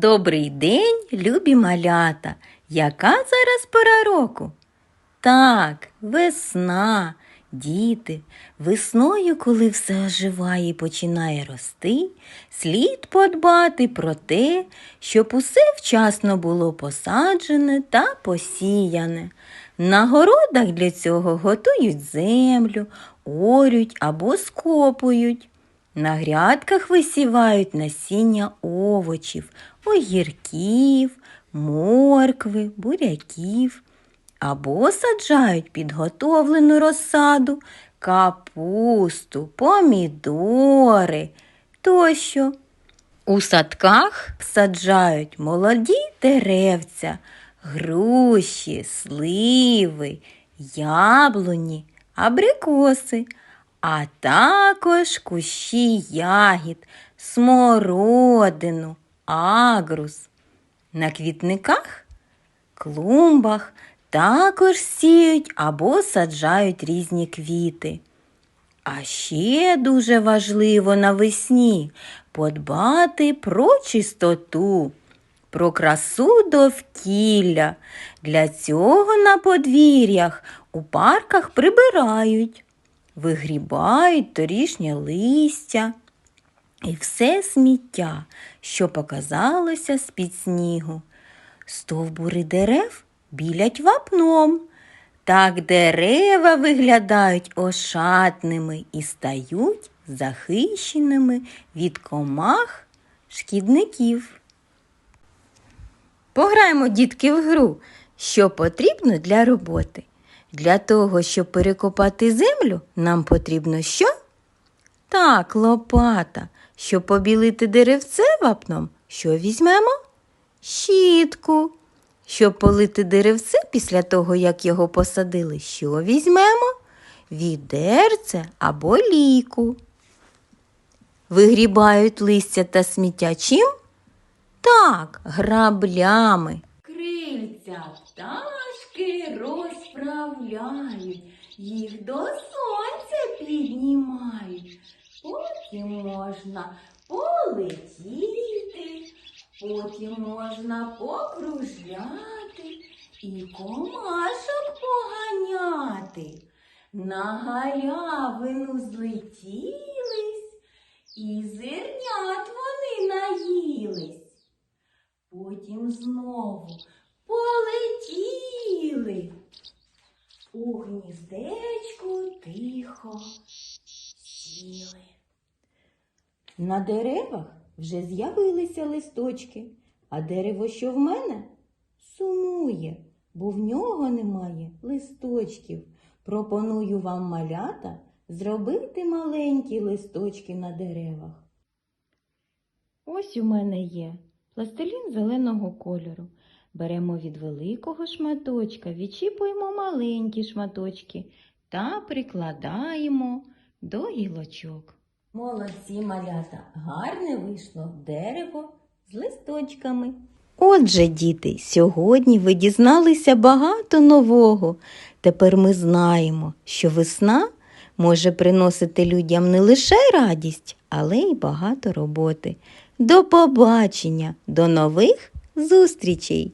Добрий день, любі малята. Яка зараз пора року? Так, весна, діти. Весною, коли все оживає і починає рости, слід подбати про те, щоб усе вчасно було посаджене та посіяне. На городах для цього готують землю, орють або скопують. На грядках висівають насіння овочів, огірків, моркви, буряків або саджають підготовлену розсаду, капусту, помідори тощо. У садках саджають молоді деревця, груші, сливи, яблуні, абрикоси, а також кущі ягід, смородину, агрус. На квітниках, клумбах також сіють або саджають різні квіти. А ще дуже важливо навесні подбати про чистоту, про красу довкілля. Для цього на подвір'ях у парках прибирають, вигрібають торішнє листя і все сміття, що показалося з-під снігу. Стовбури дерев білять вапном. Так дерева виглядають ошатними і стають захищеними від комах шкідників. Пограємо, дітки, в гру, що потрібно для роботи. Для того, щоб перекопати землю, нам потрібно що? Так, лопата. Щоб побілити деревце вапном, що візьмемо? Щітку. Щоб полити деревце після того, як його посадили, що візьмемо? Відерце або ліку. Вигрібають листя та сміття чим? Так, граблями. Крильця пташки розправляють, їх до сонця піднімають. Потім можна полетіти, потім можна покружляти і комашок поганяти. На галявину злетілись, і зернят вони наїлись. Потім знову полетіли. Гніздечку тихо сіли. На деревах вже з'явилися листочки, а дерево, що в мене, сумує, бо в нього немає листочків. Пропоную вам малята зробити маленькі листочки на деревах. Ось у мене є пластилін зеленого кольору. Беремо від великого шматочка, відчіпуємо маленькі шматочки та прикладаємо до гілочок. Молодці малята, гарне вийшло дерево з листочками. Отже, діти, сьогодні ви дізналися багато нового. Тепер ми знаємо, що весна може приносити людям не лише радість, але й багато роботи. До побачення, до нових зустрічей!